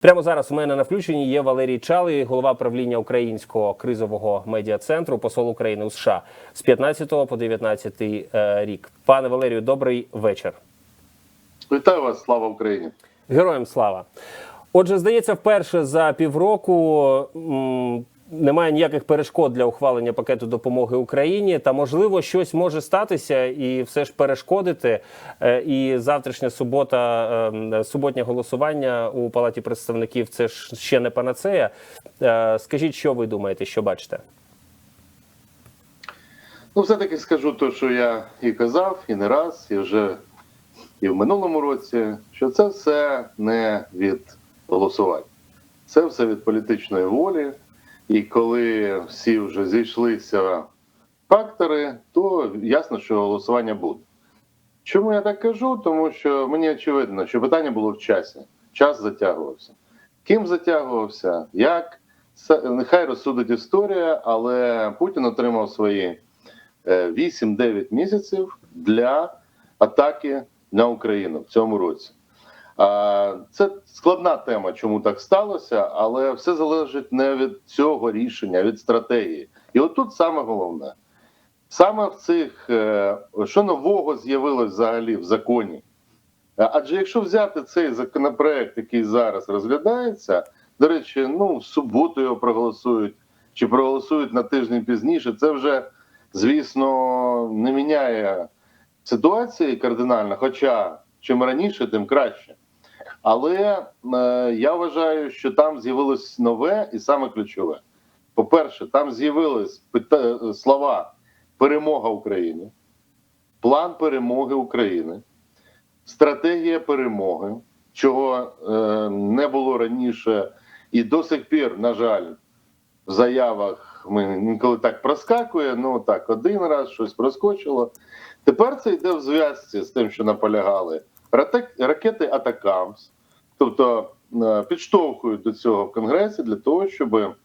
Прямо зараз у мене на включенні є Валерій Чалий, голова правління українського кризового медіа центру, посол України у США з 15 по 19 е, рік. Пане Валерію, добрий вечір. Вітаю вас, слава Україні! Героям слава. Отже, здається, вперше за півроку немає ніяких перешкод для ухвалення пакету допомоги Україні. Та можливо щось може статися і все ж перешкодити. Е, І завтрашня субота, е, суботнє голосування у палаті представників це ж ще не панацея. Е, Скажіть, що ви думаєте, що бачите? Ну, все-таки скажу те, що я і казав, і не раз, і вже і в минулому році, що це все не від голосувань. Це все від політичної волі. І коли всі вже зійшлися фактори, то ясно, що голосування буде. Чому я так кажу? Тому що мені очевидно, що питання було в часі. Час затягувався. Ким затягувався? Як? Нехай розсудить історія, але Путін отримав свої е, 8-9 місяців для атаки на Україну в цьому році. Це складна тема, чому так сталося, але все залежить не від цього рішення, а від стратегії. І отут саме головне. Саме в цих, е, що нового з'явилось взагалі в законі. Адже якщо взяти цей законопроект, який зараз розглядається, до речі, ну в суботу його проголосують чи проголосують на тиждень пізніше, це вже, звісно, не міняє ситуації кардинально. Хоча чим раніше, тим краще. Але е, я вважаю, що там з'явилось нове і саме ключове. По-перше, там з'явились слова перемога України, план перемоги України, стратегія перемоги, чого е, не було раніше, і до сих пір, на жаль, в заявах ми інколи так проскакує, ну так, один раз щось проскочило. Тепер це йде в зв'язці з тим, що наполягали ракети Атакамс, тобто е, підштовхують до цього в Конгресі для того, щоб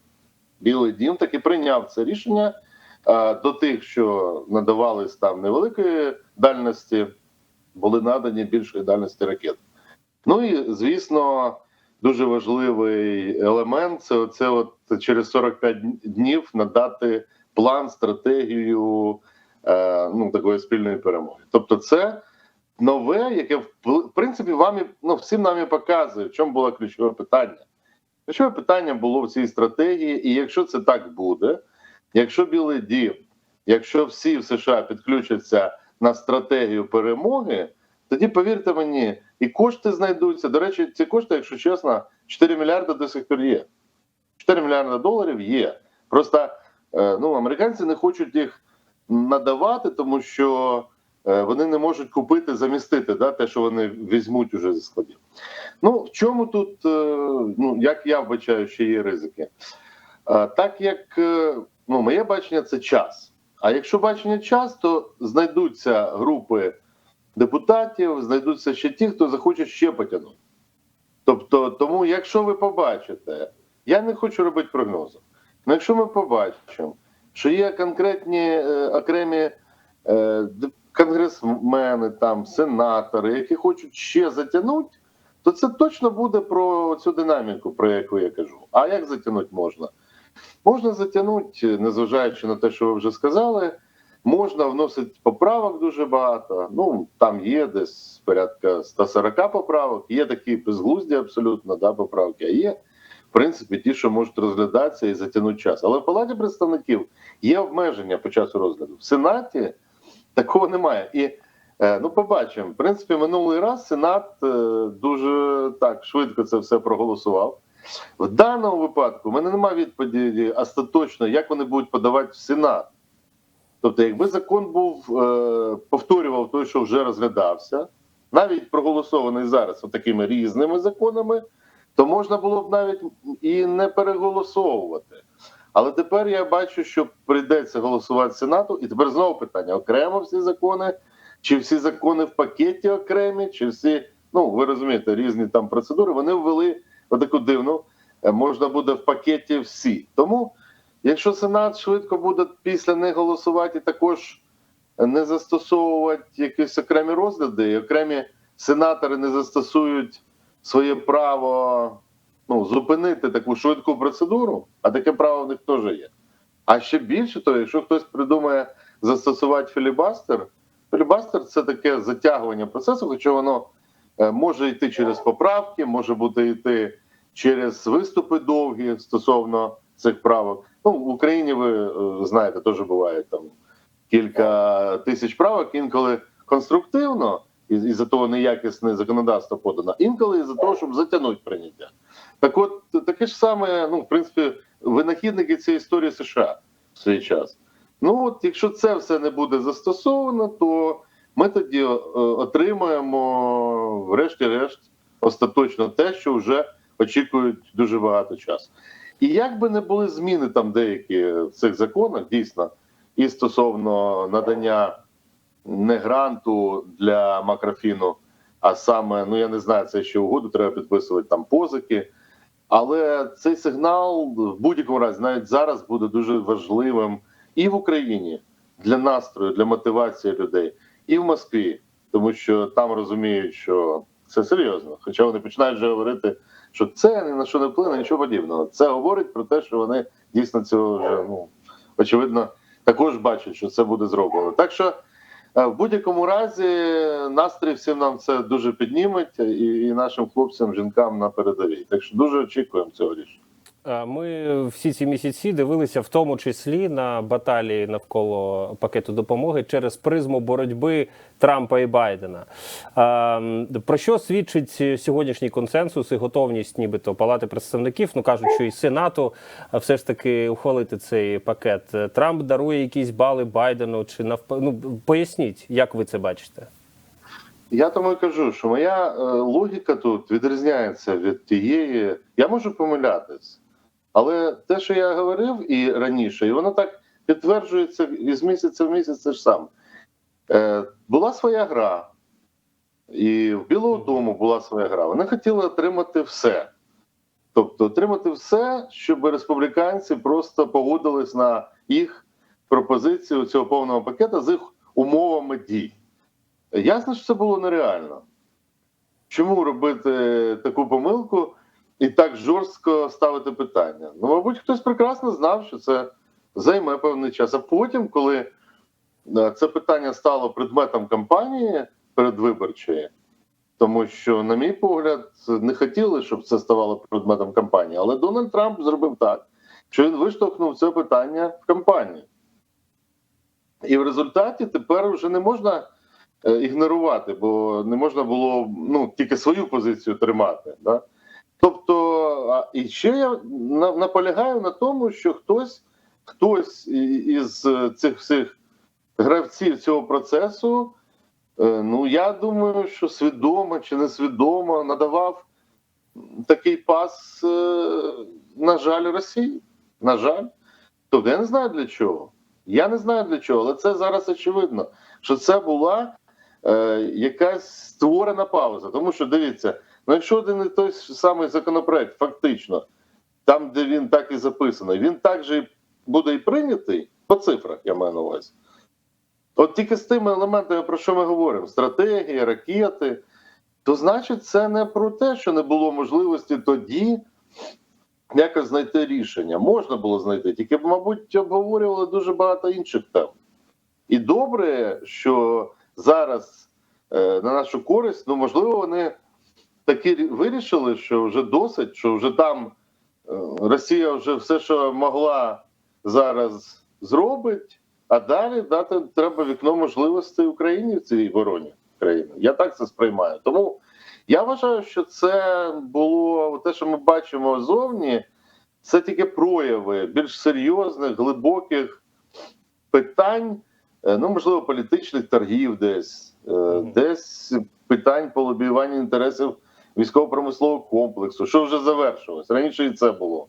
Білий Дім таки прийняв це рішення е, до тих, що надавались там невеликої дальності, були надані більшої дальності ракет. Ну і звісно, дуже важливий елемент це оце от через 45 днів надати план, стратегію е, ну, такої спільної перемоги. Тобто, це нове, яке в принципі вам ну, всім нам і показує, в чому було ключове питання. Ключове питання було в цій стратегії, і якщо це так буде, якщо Білий Дім, якщо всі в США підключаться на стратегію перемоги, тоді повірте мені, і кошти знайдуться. До речі, ці кошти, якщо чесно, 4 мільярди до сих пір є. 4 мільярди доларів є. Просто е, ну, американці не хочуть їх надавати, тому що вони не можуть купити, замістити да, те, що вони візьмуть уже зі складів. Ну, в чому тут, е, ну, як я вбачаю, ще є ризики? Е, Так як е, ну, моє бачення це час. А якщо бачення час, то знайдуться групи депутатів, знайдуться ще ті, хто захоче ще потягнути. Тобто, тому, якщо ви побачите, я не хочу робити прогнози, але якщо ми побачимо, що є конкретні е, окремі е, конгресмени, там, сенатори, які хочуть ще затягнути, то це точно буде про цю динаміку, про яку я кажу. А як затягнути можна? Можна затягнути, незважаючи на те, що ви вже сказали. Можна вносити поправок дуже багато. Ну там є десь порядка 140 поправок. Є такі безглузді абсолютно да, поправки. А є в принципі ті, що можуть розглядатися і затягнути час. Але в палаті представників є обмеження по часу розгляду. В сенаті такого немає. І е, ну побачимо. В принципі, минулий раз Сенат е, дуже так швидко це все проголосував. В даному випадку в мене немає відповіді остаточно, як вони будуть подавати в Сенат. Тобто, якби закон був е, повторював той, що вже розглядався, навіть проголосований зараз такими різними законами, то можна було б навіть і не переголосовувати. Але тепер я бачу, що прийдеться голосувати Сенату, і тепер знову питання: окремо всі закони, чи всі закони в пакеті окремі, чи всі, ну ви розумієте, різні там процедури. Вони ввели отаку дивну, е, можна буде в пакеті всі. Тому. Якщо Сенат швидко буде після них голосувати, також не застосовувати якісь окремі розгляди, і окремі сенатори не застосують своє право ну, зупинити таку швидку процедуру, а таке право в них теж є. А ще більше того, якщо хтось придумає застосувати філібастер, філібастер це таке затягування процесу, хоча воно е, може йти через поправки, може бути йти через виступи довгі стосовно цих правок. Ну, в Україні ви е, знаєте, теж буває там кілька тисяч правок, інколи конструктивно, і, за того неякісне законодавство подано, інколи із-за того, щоб затягнути прийняття. Так от таке ж саме, ну, в принципі, винахідники цієї історії США в свій час. Ну от, якщо це все не буде застосовано, то ми тоді е, отримаємо, врешті-решт, остаточно те, що вже очікують дуже багато часу. І як би не були зміни там деякі в цих законах, дійсно, і стосовно надання не гранту для макрофіну, а саме, ну я не знаю, це ще угоду треба підписувати там позики. Але цей сигнал в будь-якому разі навіть зараз буде дуже важливим і в Україні для настрою, для мотивації людей, і в Москві, тому що там розуміють, що це серйозно. Хоча вони починають вже говорити, що це ні на що не вплине, нічого подібного. Це говорить про те, що вони дійсно цього вже ну очевидно також бачать, що це буде зроблено. Так що в будь-якому разі настрій всім нам це дуже підніметь, і, і нашим хлопцям, жінкам на передовій. Так що дуже очікуємо цього рішення. Е, Ми всі ці місяці дивилися в тому числі на баталії навколо пакету допомоги через призму боротьби Трампа і Байдена. Е, Про що свідчить сьогоднішній консенсус і готовність, нібито Палати представників? Ну кажуть, що і Сенату е, все ж таки ухвалити цей пакет. Е, Трамп дарує якісь бали Байдену чи навпаки. Ну поясніть, як ви це бачите? Я тому і кажу, що моя логіка тут відрізняється від тієї. Я можу помилятись, але те, що я говорив і раніше, і воно так підтверджується із місяця в місяць те ж саме. Е, була своя гра, і в Білого Дому була своя гра. Вони хотіли отримати все. Тобто отримати все, щоб республіканці просто погодились на їх пропозицію цього повного пакета з їх умовами дій. Ясно, що це було нереально. Чому робити таку помилку і так жорстко ставити питання? Ну, мабуть, хтось прекрасно знав, що це займе певний час. А потім, коли е, це питання стало предметом кампанії передвиборчої, тому що, на мій погляд, не хотіли, щоб це ставало предметом кампанії. Але Дональд Трамп зробив так, що він виштовхнув це питання в кампанії. І в результаті тепер вже не можна е, ігнорувати, бо не можна було ну, тільки свою позицію тримати. Да? Тобто, і ще я наполягаю на тому, що хтось, хтось із цих всіх гравців цього процесу, е, ну я думаю, що свідомо чи несвідомо надавав такий пас, е, на жаль, Росії. На жаль. Тобто я не знаю для чого. Я не знаю для чого, але це зараз очевидно, що це була е, якась створена пауза. Тому що дивіться, ну якщо один і той самий законопроект, фактично, там, де він так і записаний, він також буде і прийнятий по цифрах, я маю на увазі. От тільки з тими елементами, про що ми говоримо: стратегія, ракети, то значить, це не про те, що не було можливості тоді якось знайти рішення. Можна було знайти, тільки, мабуть, обговорювали дуже багато інших тем. І добре, що зараз е, на нашу користь, ну можливо, вони таки вирішили, що вже досить, що вже там е, Росія вже все, що могла зараз зробить, а далі дати треба вікно можливостей Україні в цій вороні країни. Я так це сприймаю. Тому я вважаю, що це було те, що ми бачимо зовні, це тільки прояви більш серйозних, глибоких питань, е, ну можливо, політичних торгів, десь е, десь питань по лобіюванню інтересів військово-промислового комплексу, що вже завершилось. Раніше і це було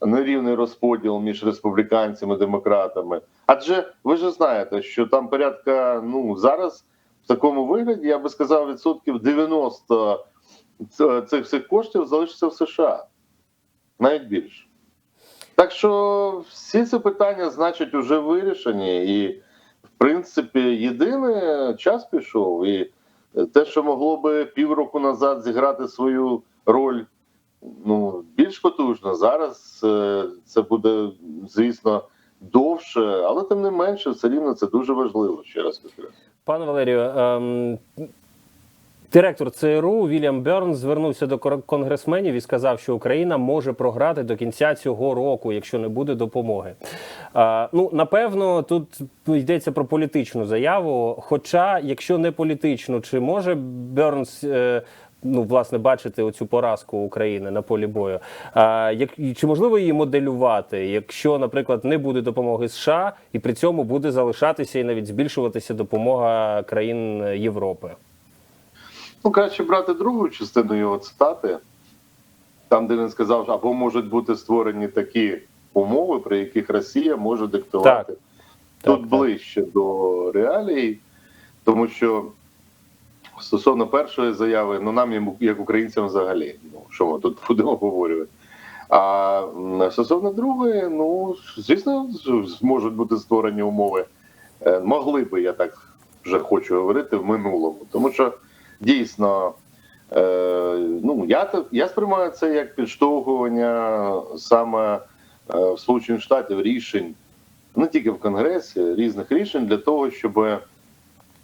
нерівний розподіл між республіканцями демократами. Адже ви ж знаєте, що там порядка ну зараз в такому вигляді, я би сказав, відсотків 90 ц- цих всіх коштів залишиться в США, навіть більше. Так що всі ці питання, значить, вже вирішені, і в принципі, єдине час пішов, і те, що могло би півроку назад зіграти свою роль ну більш потужно. Зараз е, це буде, звісно, довше, але тим не менше, все рівно це дуже важливо. Ще раз підкреслю. Пане Валерію, ем, директор ЦРУ Вільям Бернс звернувся до конгресменів і сказав, що Україна може програти до кінця цього року, якщо не буде допомоги. Е, ну, напевно, тут йдеться про політичну заяву. Хоча, якщо не політичну, чи може Бернс. Е, Ну, власне, бачити оцю поразку України на полі бою. А, як, чи можливо її моделювати, якщо, наприклад, не буде допомоги США, і при цьому буде залишатися і навіть збільшуватися допомога країн Європи? Ну, краще брати другу частину його цитати, там, де він сказав, або можуть бути створені такі умови, при яких Росія може диктувати. Так. Тут Так, так. ближче до реалій, тому що стосовно першої заяви, ну нам як українцям взагалі, ну що ми тут будемо обговорювати. А стосовно другої, ну звісно, зможуть бути створені умови. Е, Могли би, я так вже хочу говорити, в минулому. Тому що дійсно, е, ну я я сприймаю це як підштовхування саме е, в Сполучених Штатів рішень не тільки в Конгресі, різних рішень для того, щоб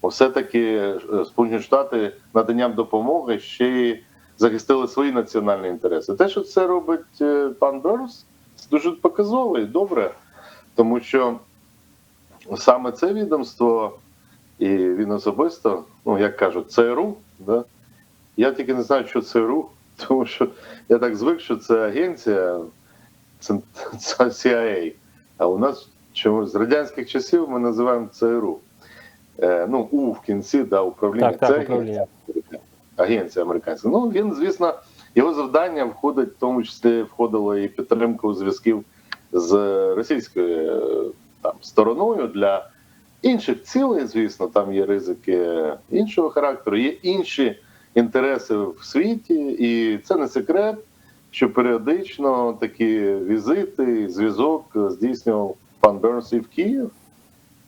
все-таки е, Сполучені Штати наданням допомоги ще й захистили свої національні інтереси. Те, що це робить е, пан Бернс, це дуже показово і добре, тому що саме це відомство, і він особисто, ну як кажуть, ЦРУ, да? я тільки не знаю, що ЦРУ, тому що я так звик, що це агенція, це, це CIA, а у нас чомусь з радянських часів ми називаємо ЦРУ. Е, ну, У в кінці, да, управління. Так, так, це управління. агенція, агенція американська. Ну, він, звісно, його завдання входить, в тому числі входило і підтримка зв'язків з російською е, там, стороною для інших цілей, звісно, там є ризики іншого характеру, є інші інтереси в світі, і це не секрет, що періодично такі візити, зв'язок здійснював пан Бернс в Київ,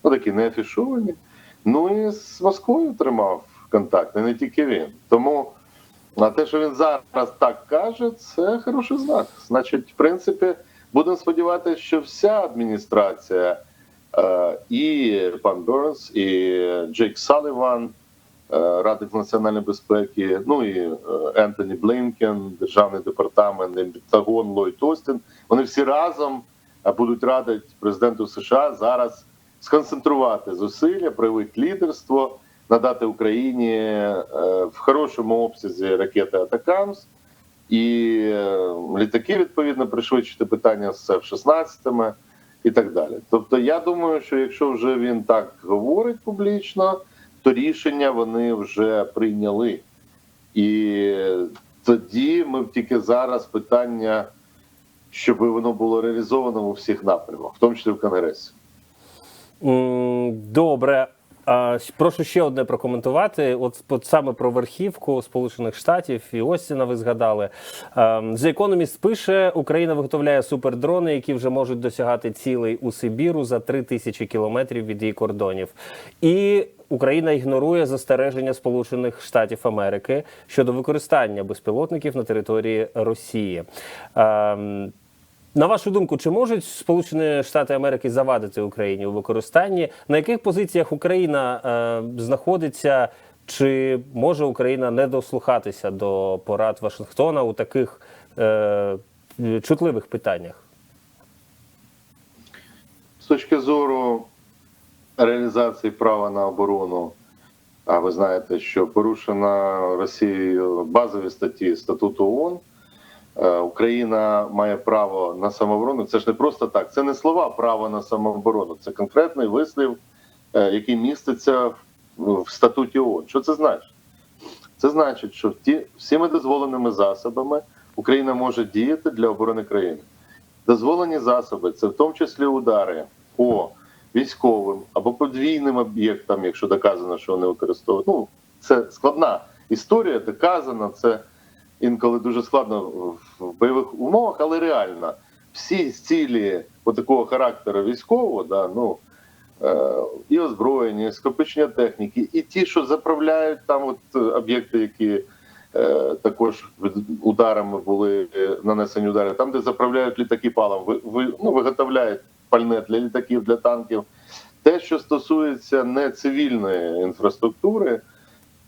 ну такі не афішовані. Ну і з Москвою тримав контакт, не тільки він. Тому а те, що він зараз так каже, це хороший знак. Значить, в принципі, будемо сподіватися, що вся адміністрація, і пан Бернс, і Джейк Саліван, е, радник національної безпеки, ну і е, Ентоні Блінкен, державний департамент, Пентагон, Ллойд Остін, вони всі разом е, будуть радити президенту США зараз сконцентрувати зусилля, проявити лідерство, надати Україні е, в хорошому обсязі ракети Атакамс і е, літаки відповідно пришвидшити питання з F-16 і так далі. Тобто, я думаю, що якщо вже він так говорить публічно, то рішення вони вже прийняли. І тоді ми тільки зараз питання, щоб воно було реалізовано у всіх напрямах, в тому числі в Конгресі. Добре. А, прошу ще одне прокоментувати. От, от саме про верхівку Сполучених Штатів і Остіна ви згадали. Ем, The Economist пише, Україна виготовляє супердрони, які вже можуть досягати цілей у Сибіру за 3 тисячі кілометрів від її кордонів. І Україна ігнорує застереження Сполучених Штатів Америки щодо використання безпілотників на території Росії. Ем, на вашу думку, чи можуть Сполучені Штати Америки завадити Україні у використанні? На яких позиціях Україна е, знаходиться? Чи може Україна не дослухатися до порад Вашингтона у таких е, чутливих питаннях? З точки зору реалізації права на оборону, а ви знаєте, що порушена Росією базові статті статуту ООН, Україна має право на самооборону. Це ж не просто так. Це не слова право на самооборону, це конкретний вислів, е, який міститься в- статуті ООН. Що це значить? Це значить, що ті всіми дозволеними засобами Україна може діяти для оборони країни. Дозволені засоби це в тому числі удари по військовим або подвійним об'єктам, якщо доказано, що вони використовують. Ну це складна історія, доказана. Це інколи дуже складно в- в бойових умовах, але реально всі цілі такого характеру військового, да, ну е, і озброєння, і скопичення техніки, і ті, що заправляють там от е, об'єкти, які е, також ударами були е, нанесені удари. Там, де заправляють літаки палом, ну, виготовляють пальне для літаків, для танків. Те, що стосується не цивільної інфраструктури,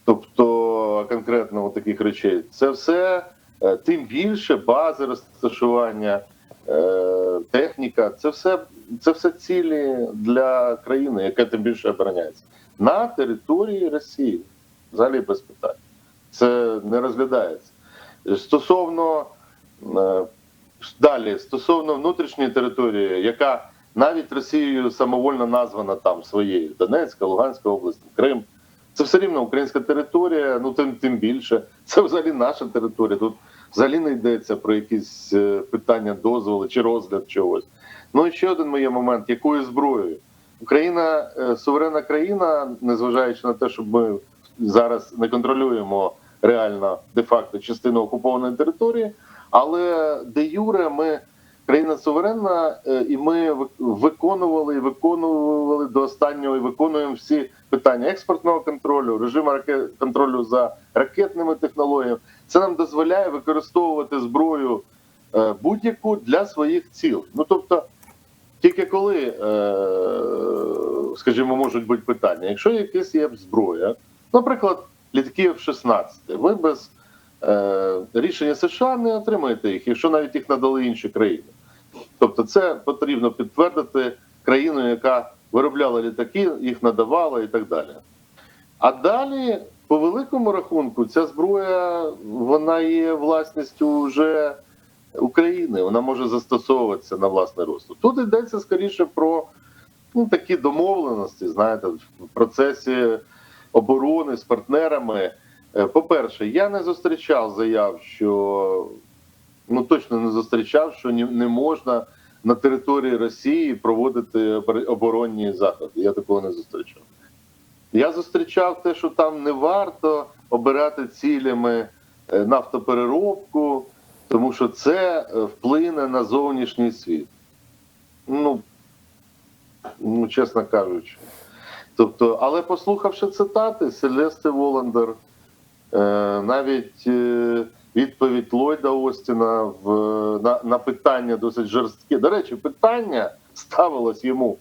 тобто конкретно таких речей, це все е, тим більше бази розташування, е, техніка, це все, це все цілі для країни, яка тим більше обороняється на території Росії, взагалі без питань. Це не розглядається. Стосовно е, далі, стосовно внутрішньої території, яка навіть Росією самовольно названа там своєю Донецька, Луганська область, Крим. Це все рівно українська територія, ну тим тим більше. Це взагалі наша територія. Тут взагалі не йдеться про якісь е, питання дозволи чи розгляд чогось. Ну і ще один моє момент: якою зброєю? Україна е, суверенна країна, незважаючи на те, що ми зараз не контролюємо реально де-факто частину окупованої території, але де юре ми країна суверенна, е, і ми виконували виконували до останнього і виконуємо всі питання експортного контролю, режиму контролю за ракетними технологіями. Це нам дозволяє використовувати зброю е, будь-яку для своїх цілей. Ну тобто, тільки коли, е, скажімо, можуть бути питання, якщо якась є зброя, наприклад, літаки F-16, ви без рішення США не отримаєте їх, якщо навіть їх надали інші країни. Тобто, це потрібно підтвердити країною, яка виробляла літаки, їх надавала і так далі. А далі, по великому рахунку, ця зброя вона є власністю вже України, вона може застосовуватися на власний розсуд. Тут йдеться скоріше про ну, такі домовленості, знаєте, в процесі оборони з партнерами. Е, По-перше, я не зустрічав заяв, що ну точно не зустрічав, що не можна на території Росії проводити оборонні заходи. Я такого не зустрічав. Я зустрічав те, що там не варто обирати цілями е, нафтопереробку, тому що це е, вплине на зовнішній світ. Ну, ну чесно кажучи. Тобто, але послухавши цитати Селести Воландер, е, навіть відповідь Ллойда Остіна в, на, на питання досить жорстке. До речі, питання ставилось йому,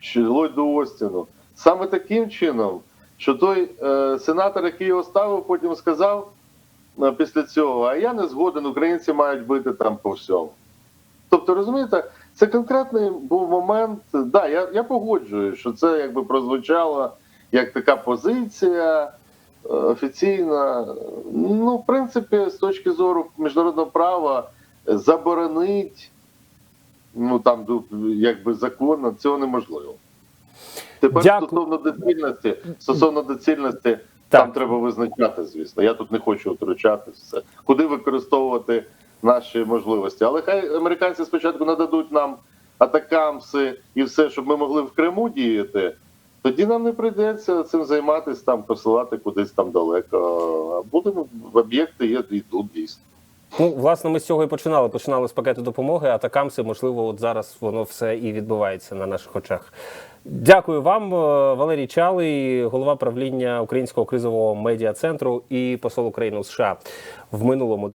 що Ллойду Остіну, саме таким чином, що той е, сенатор, який його ставив, потім сказав е, після цього: а я не згоден, українці мають бити там по всьому. Тобто, розумієте, це конкретний був момент. Да, я, я погоджуюсь, що це якби прозвучало як така позиція офіційна. Ну, в принципі, з точки зору міжнародного права, заборонить, ну там якби законно, цього неможливо. Тепер Дякую. стосовно доцільності, стосовно доцільності, Так. там треба визначати, звісно. Я тут не хочу втручатися. Все. Куди використовувати наші можливості. Але хай американці спочатку нададуть нам атакамси і все, щоб ми могли в Криму діяти. Тоді нам не прийдеться цим займатися, там посилати кудись там далеко. Будемо в об'єкти є і тут дійсно. Ну, власне, ми з цього і починали. Починали з пакету допомоги, а такамси, можливо, от зараз воно все і відбувається на наших очах. Дякую вам, е, Валерій Чалий, голова правління Українського кризового медіа центру і посол України у США в минулому.